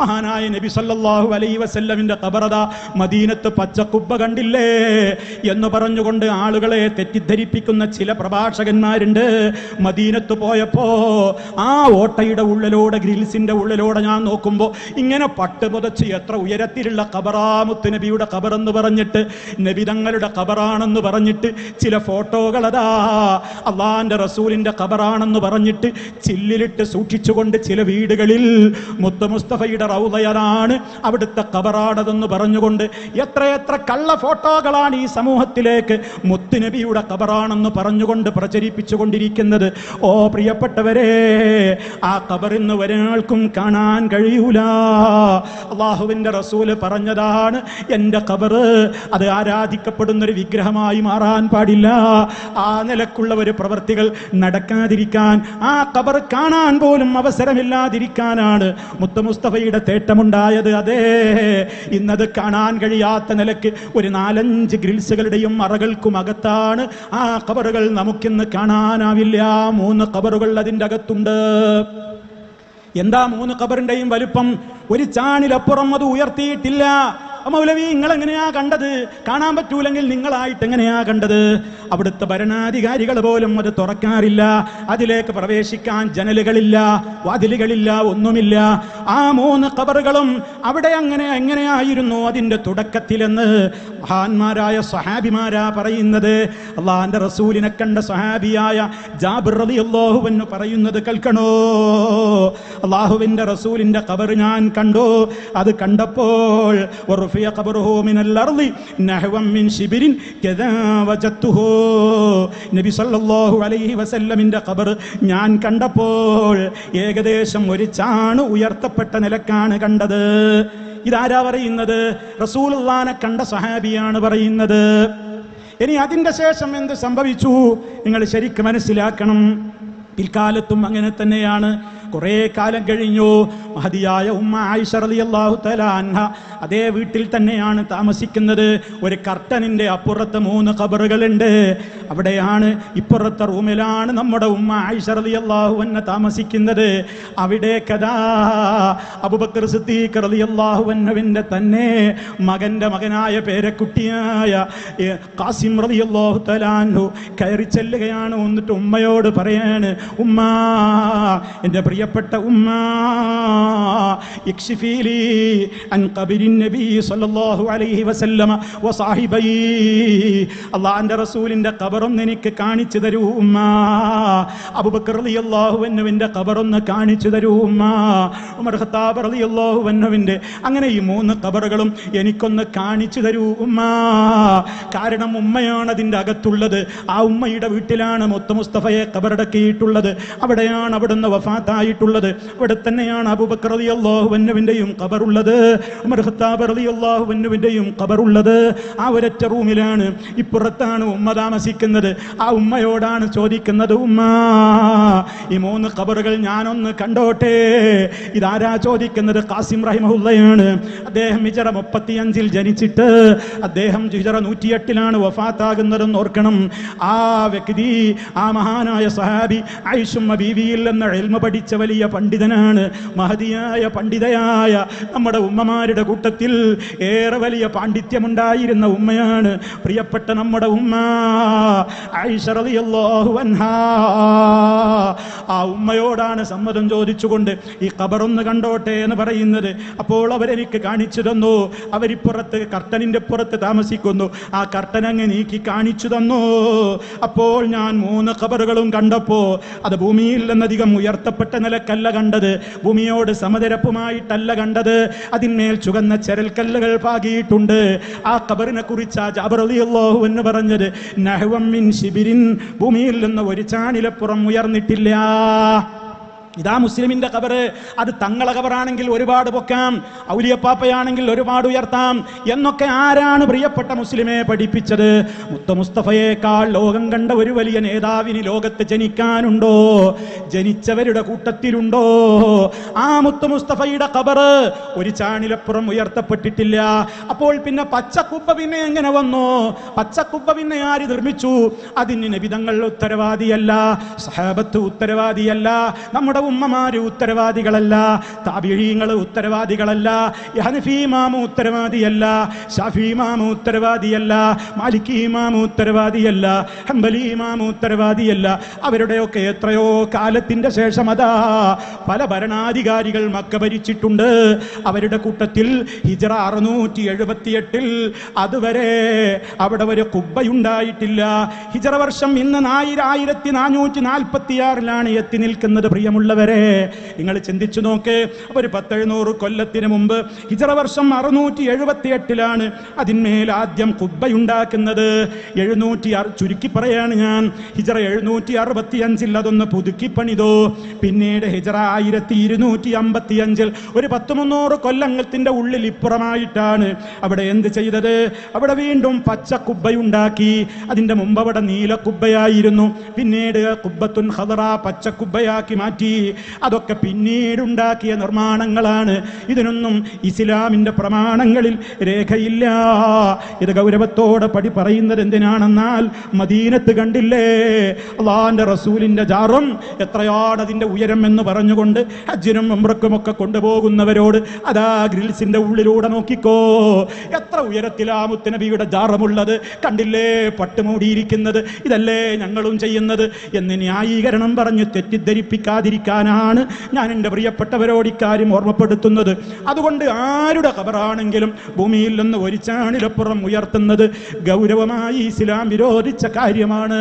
മഹാനായ നബി സല്ലാഹു അലൈ വസല്ലമിന്റെ കബറത മദീനത്ത് പച്ചക്കുബ്ബ കണ്ടില്ലേ? എന്ന് പറഞ്ഞുകൊണ്ട് ആളുകളെ തെറ്റിദ്ധരിപ്പിക്കുന്ന ചില പ്രഭാഷകന്മാരുണ്ട്. മദീനത്ത് പോയപ്പോ ആ ഓട്ടയുടെ ഉള്ളിലൂടെ ഗ്രിൽസിന്റെ ഉള്ളിലൂടെ ഞാൻ നോക്കുമ്പോ ഇങ്ങനെ പട്ട് പുതച്ച് എത്ര ഉയരത്തിലുള്ള കബറാമുത്ത് നബിയുടെ കബറെന്ന് പറഞ്ഞിട്ട് നബി തങ്ങളുടെ ഖബറാണെന്ന് പറഞ്ഞിട്ട് ചില ഫോട്ടോകൾ അതാ അള്ളാന്റെ റസൂലിന്റെ കബറാണെന്ന് പറഞ്ഞിട്ട് ചില്ലിലിട്ട് സൂക്ഷിച്ചുകൊണ്ട് ചില വീടുകളിൽ മുത്ത മുസ്തഫയുടെ റൗദയതാണ് അവിടുത്തെ കബറാണതെന്ന് പറഞ്ഞുകൊണ്ട് എത്രയെത്ര കള്ള ഫോട്ടോകളാണ് ഈ സമൂഹത്തിലേക്ക് മുത്തുനബിയുടെ കബറാണെന്ന് പറഞ്ഞുകൊണ്ട് പ്രചരിപ്പിച്ചുകൊണ്ടിരിക്കുന്നത്. ഓ പ്രിയപ്പെട്ടവരെ ആ കബറിന്ന് ഒരാൾക്കും കാണാൻ കഴിയൂല. അള്ളാഹുവിന്റെ റസൂൽ പറഞ്ഞതാണ് എന്റെ കബറ് അത് ആരാധിക്കപ്പെടുന്ന ഒരു വിഗ്രഹമായി മാറാൻ പാടില്ല. ആ നിലക്കുള്ള ഒരു പ്രവൃത്തികൾ നടക്കാതിരിക്കാൻ ആ കബർ കാണാൻ പോലും അവസരമില്ലാതിരിക്കാനാണ്. മുത്ത മുസ്തഫയുടെ തേട്ടമുണ്ടായത് അതേ. ഇന്നത് കാണാൻ കഴിയാത്ത നിലയ്ക്ക് ഒരു നാലഞ്ച് ഗ്രിൽസുകളുടെയും അറകൾക്കും അകത്താണ്. ആ കബറുകൾ നമുക്കിന്ന് കാണാനാവില്ല. മൂന്ന് കബറുകൾ അതിന്റെ അകത്തുണ്ട്. എന്താ മൂന്ന് കബറിന്റെയും വലുപ്പം? ഒരു ചാണിലപ്പുറം അത് ഉയർത്തിയിട്ടില്ല. മൗലവി നിങ്ങൾ എങ്ങനെയാ കണ്ടത്? കാണാൻ പറ്റൂലെങ്കിൽ നിങ്ങളായിട്ട് എങ്ങനെയാ കണ്ടത്? അവിടുത്തെ ഭരണാധികാരികൾ പോലും അത് തുറക്കാറില്ല. അതിലേക്ക് പ്രവേശിക്കാൻ ജനലുകളില്ല. വാതിലുകളില്ല ഒന്നുമില്ല. ആ മൂന്ന് കബറുകളും അവിടെ അങ്ങനെ എങ്ങനെയായിരുന്നു അതിന്റെ തുടക്കത്തിലെന്ന് മഹാന്മാരായ സഹാബിമാരാ പറയുന്നത്. അള്ളാഹാന്റെ റസൂലിനെ കണ്ട സഹാബിയായ ജാബിർ റബി പറയുന്നത് കേൾക്കണോ? അള്ളാഹുവിന്റെ റസൂലിന്റെ കബർ ഞാൻ കണ്ടു. അത് കണ്ടപ്പോൾ നബി സല്ലല്ലാഹു അലൈഹി ഞാൻ കണ്ടപ്പോൾ ഏകദേശം ഒരു ചാണ് ഉയർത്തപ്പെട്ട നിലക്കാണ് കണ്ടത്. ഇതാരാ പറയുന്നത്? റസൂലുള്ളാനെ കണ്ട സഹാബിയാണ് പറയുന്നത്. ഇനി അതിന്റെ ശേഷം എന്ത് സംഭവിച്ചു? നിങ്ങൾ ശരിക്കും മനസ്സിലാക്കണം. പിൽക്കാലത്തും അങ്ങനെ തന്നെയാണ്. കുറേ കാലം കഴിഞ്ഞു. മഹതിയായ ഉമ്മ ആയിഷ റളിയല്ലാഹു അള്ളാഹു അൻഹ അതേ വീട്ടിൽ തന്നെയാണ് താമസിക്കുന്നത്. ഒരു കർട്ടനിന്റെ അപ്പുറത്ത് മൂന്ന് ഖബറുകളുണ്ട്. അവിടെയാണ് ഇപ്പുറത്തെ റൂമിലാണ് നമ്മുടെ ഉമ്മ ആയിഷ റളിയല്ലാഹു എന്നെ താമസിക്കുന്നത്. അവിടെ കഥാ അബൂബക്കർ സിദ്ദീഖ് റളിയല്ലാഹു അൻഹുവിന്റെ തന്നെ മകന്റെ മകനായ പേരക്കുട്ടിയായ കാസിം റലി റളിയല്ലാഹു തലാൻഹു കയറി ചെല്ലുകയാണ്. എന്നിട്ട് ഉമ്മയോട് പറയാണ് ഉമ്മ എന്റെ പ്രിയപ്പെട്ട ഉമ്മ ഇക്ഷിഫീലി അൻ നബി അലൈഹി വസല്ലമ ഖബറൊന്ന് എനിക്ക് കാണിച്ചു തരൂ ഉമ്മ. അബൂബക്കർ റളിയല്ലാഹു ഖബറൊന്ന് കാണിച്ചു തരൂ ഉമ്മ. ഉമർ ഖത്താബ് റളിയല്ലാഹു അങ്ങനെ ഈ മൂന്ന് കബറുകളും എനിക്കൊന്ന് കാണിച്ചു തരൂ ഉമ്മ. കാരണം ഉമ്മയാണ് അതിന്റെ അകത്തുള്ളത്. ആ ഉമ്മയുടെ വീട്ടിലാണ് മുത്ത മുസ്തഫയെ കബറടക്കിയിട്ടുള്ളത് അവിടെയാണ് അവിടുന്ന് വഫാത്തായിട്ടുള്ളത് ഇവിടെ തന്നെയാണ് അബൂബക്കർ റളിയല്ലാഹു അൻഹുവിന്റെയും കബറുള്ളത് ഉമർ ഖത്താബ് റളിയല്ലാഹു കബറുള്ളത് ആ ഒരൊറ്റ റൂമിലാണ് ഇപ്പുറത്താണ് ഉമ്മ താമസിക്കുന്നത്. ആ ഉമ്മയോടാണ് ചോദിക്കുന്നത് ഉമ്മ ഈ മൂന്ന് കബറുകൾ ഞാനൊന്ന് കണ്ടോട്ടെ? ഇതാരാ ചോദിക്കുന്നത്? കാസിം റഹിമഹുല്ലയാണ് അദ്ദേഹം ഹിജറ മുപ്പത്തിയഞ്ചിൽ ജനിച്ചിട്ട് അദ്ദേഹം ഹിജറ നൂറ്റിയെട്ടിലാണ് വഫാത്താകുന്നതെന്ന് ഓർക്കണം. ആ വ്യക്തി ആ മഹാനായ സഹാബി ഐഷുമ്മ ബീവിയിൽ എന്ന എൽമ പഠിച്ച വലിയ പണ്ഡിതനാണ് മഹതിയായ പണ്ഡിതയായ നമ്മുടെ ഉമ്മമാരുടെ കൂട്ടത്തിൽ ഏറെ വലിയ പാണ്ഡിത്യമുണ്ടായിരുന്ന ഉമ്മയാണ്. പ്രിയപ്പെട്ട നമ്മുടെ ഉമ്മ ആ ഉമ്മയോടാണ് സമ്മതം ചോദിച്ചുകൊണ്ട് ഈ കബറൊന്ന് കണ്ടോട്ടെ എന്ന് പറയുന്നത്. അപ്പോൾ അവരെനിക്ക് കാണിച്ചു തന്നു. അവരിപ്പുറത്ത് കർട്ടനിന്റെ പുറത്ത് താമസിക്കുന്നു. ആ കർട്ടൻ അങ്ങ് നീക്കി കാണിച്ചു തന്നു. അപ്പോൾ ഞാൻ മൂന്ന് കബറുകളും കണ്ടപ്പോ അത് ഭൂമിയിൽ നിന്നധികം ഉയർത്തപ്പെട്ട നിലക്കല്ല കണ്ടത്. ഭൂമിയോട് സമതരപ്പുമായിട്ടല്ല കണ്ടത്. അതിന്മേൽ ചുവന്ന ചരൽക്കല്ലുകൾ പാകിയിട്ടുണ്ട്. ആ കബറിനെ കുറിച്ച് ആ എന്ന് പറഞ്ഞത്. മിൻ ശിബിരിൻ ഭൂമിയിൽ നിന്ന് ഒരു ചാണിലപ്പുറം ഉയർന്നിട്ടില്ല. ഇതാ മുസ്ലിമിന്റെ കബറ്. അത് തങ്ങളെ കബറാണെങ്കിൽ ഒരുപാട് പൊക്കാം. ഔലിയപ്പാപ്പയാണെങ്കിൽ ഒരുപാട് ഉയർത്താം. എന്നൊക്കെ ആരാണ് പ്രിയപ്പെട്ട മുസ്ലിമെ പഠിപ്പിച്ചത്? മുത്ത മുസ്തഫയേക്കാൾ ലോകം കണ്ട ഒരു വലിയ നേതാവിന് ലോകത്ത് ജനിക്കാനുണ്ടോ? ജനിച്ചവരുടെ കൂട്ടത്തിലുണ്ടോ? ആ മുത്ത മുസ്തഫയുടെ കബറ് ഒരു ചാണിലപ്പുറം ഉയർത്തപ്പെട്ടിട്ടില്ല. അപ്പോൾ പിന്നെ പച്ചക്കുപ്പ പിന്നെ എങ്ങനെ വന്നു? പച്ചക്കുപ്പ പിന്നെ ആര് നിർമ്മിച്ചു? അതിന് നബിതങ്ങൾ ഉത്തരവാദിയല്ല. സഹാബത്ത് ഉത്തരവാദിയല്ല. നമ്മുടെ ഉമ്മമാര് ഉത്തരവാദികളല്ല താബിഴീങ്ങൾ ഉത്തരവാദികളല്ല ഹനഫി ഇമാമ ഉത്തരവാദിയല്ല ഷാഫി ഇമാമ ഉത്തരവാദിയല്ല മാലിക്കീമാമ ഉത്തരവാദിയല്ല ഹംബലീമാമ ഉത്തരവാദിയല്ല. അവരുടെയൊക്കെ എത്രയോ കാലത്തിന്റെ ശേഷം അതാ പല ഭരണാധികാരികൾ മക്ക ഭരിച്ചിട്ടുണ്ട്. അവരുടെ കൂട്ടത്തിൽ ഹിജറ അറുന്നൂറ്റി എഴുപത്തിയെട്ടിൽ അതുവരെ അവിടെ ഒരു കുബ്ബയുണ്ടായിട്ടില്ല. ഹിജറ വർഷം ഇന്ന് ആയിരം ആയിരത്തി നാനൂറ്റി നാൽപ്പത്തിയാറിലാണ് എത്തി നിൽക്കുന്നത് പ്രിയമുള്ളവരെ നിങ്ങൾ ചിന്തിച്ചു നോക്ക്. ഒരു പത്തെഴുന്നൂറ് കൊല്ലത്തിന് മുമ്പ് ഹിജറ വർഷം അറുന്നൂറ്റി എഴുപത്തി എട്ടിലാണ് അതിന്മേൽ ആദ്യം കുബ്ബയുണ്ടാക്കുന്നത്. എഴുന്നൂറ്റി ചുരുക്കി പറയാണ് ഞാൻ. ഹിജറ എഴുന്നൂറ്റി അറുപത്തി അഞ്ചിൽ അതൊന്ന് പുതുക്കി പണിതോ. പിന്നീട് ഹിജറ ആയിരത്തി ഇരുന്നൂറ്റി അമ്പത്തി അഞ്ചിൽ ഒരു പത്ത് മുന്നൂറ് കൊല്ലങ്ങളുടെ ഉള്ളിൽ ഇപ്പുറമായിട്ടാണ് അവിടെ എന്ത് ചെയ്തത്? അവിടെ വീണ്ടും പച്ച കുബ്ബയുണ്ടാക്കി. അതിന്റെ മുമ്പ് അവിടെ നീല കുബ്ബയായിരുന്നു. പിന്നീട് കുബ്ബത്തുൻ ഹദറ പച്ച കുബ്ബയാക്കി മാറ്റി. അതൊക്കെ പിന്നീട് ഉണ്ടാക്കിയ നിർമ്മാണങ്ങളാണ്. ഇതിനൊന്നും ഇസ്ലാമിന്റെ പ്രമാണങ്ങളിൽ രേഖയില്ല. ഇത് ഗൗരവത്തോടെ പടി പറയുന്നത് എന്തിനാണെന്നാൽ മദീനത്ത് കണ്ടില്ലേ? അള്ളാന്റെ റസൂലിന്റെ ജാറും എത്രയാടതിന്റെ ഉയരം എന്ന് പറഞ്ഞുകൊണ്ട് ഹജ്ജിനും ഉംറക്കും ഒക്കെ കൊണ്ടുപോകുന്നവരോട് അതാ ഗ്രിൽസിന്റെ ഉള്ളിലൂടെ നോക്കിക്കോ. എത്ര ഉയരത്തിലാ മുത്തനബിയുടെ ജാറമുള്ളത്? കണ്ടില്ലേ? പട്ടുമൂടിയിരിക്കുന്നത്. ഇതല്ലേ ഞങ്ങളും ചെയ്യുന്നത് എന്ന് ന്യായീകരണം പറഞ്ഞ് തെറ്റിദ്ധരിപ്പിക്കാതിരിക്കാനാണ് ഞാൻ എന്റെ പ്രിയപ്പെട്ടവരോട് ഇക്കാര്യം ഓർമ്മപ്പെടുത്തുന്നത്. അതുകൊണ്ട് ആരുടെ ഖബറാണെങ്കിലും ഭൂമിയിൽ നിന്ന് ഒരു ചാണിലപ്പുറം ഉയർത്തുന്നത് ഗൗരവമായി ഇസ്ലാം വിരോധിച്ച കാര്യമാണ്.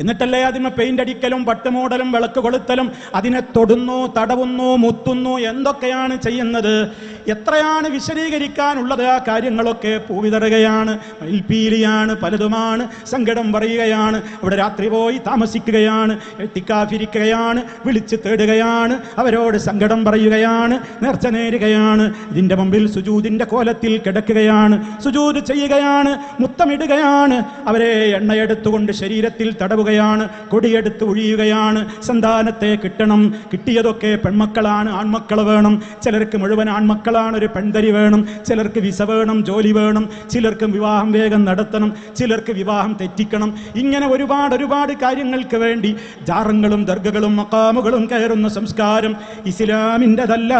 എന്നിട്ടല്ലേ അതിന് പെയിന്റ് അടിക്കലും പട്ടുമൂടലും വിളക്ക് കൊളുത്തലും? അതിനെ തൊടുന്നു തടവുന്നു മുത്തുന്നു എന്തൊക്കെയാണ് ചെയ്യുന്നത്? എത്രയാണ് വിശദീകരിക്കാനുള്ളത്? ആ കാര്യങ്ങളൊക്കെ പൂവിതറുകയാണ്. മയിൽപീലിയാണ് പലതുമാണ്. സങ്കടം പറയുകയാണ്. അവിടെ രാത്രി പോയി താമസിക്കുകയാണ്. എത്തിക്കാഫിരിക്കുകയാണ് വിളിച്ച് തേടുകയാണ്. അവരോട് സങ്കടം പറയുകയാണ്. നേർച്ച നേരുകയാണ്. ഇതിന്റെ മുമ്പിൽ സുജൂതിന്റെ കോലത്തിൽ കിടക്കുകയാണ്. സുജൂത് ചെയ്യുകയാണ്. മുത്തമിടുകയാണ്. അവരെ എണ്ണയെടുത്തുകൊണ്ട് ശരീരത്തിൽ തടവുകയാണ് കൊടിയെടുത്ത് ഒഴിയുകയാണ് സന്താനത്തെ കിട്ടണം. കിട്ടിയതൊക്കെ പെൺമക്കളാണ് ആൺമക്കൾ വേണം. ചിലർക്ക് മുഴുവൻ ആൺമക്കളാണ് ഒരു പെൺതരി വേണം. ചിലർക്ക് വിസ വേണം ജോലി വേണം. ചിലർക്ക് വിവാഹം വേഗം നടത്തണം. ചിലർക്ക് വിവാഹം തെറ്റിക്കണം. ഇങ്ങനെ ഒരുപാട് ഒരുപാട് കാര്യങ്ങൾക്ക് വേണ്ടി ജാറങ്ങളും ദർഗകളും മക്കാമുകളും കയറുന്ന സംസ്കാരം ഇസ്ലാമിന്റെതല്ല.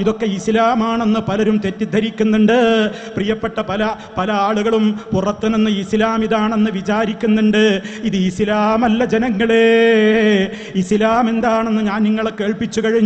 ഇതൊക്കെ ഇസ്ലാമാണെന്ന് പലരും തെറ്റിദ്ധരിക്കുന്നുണ്ട്. പ്രിയപ്പെട്ട പല പല ആളുകളും പുറത്തുനിന്ന് ഇസ്ലാം ഇതാണെന്ന് വിചാരിക്കുന്നുണ്ട്. ഇത് ഇസ്ലാമല്ല ജനങ്ങളെ. ഇസ്ലാം എന്താണെന്ന് ഞാൻ നിങ്ങളെ കേൾപ്പിച്ചു കഴിഞ്ഞു.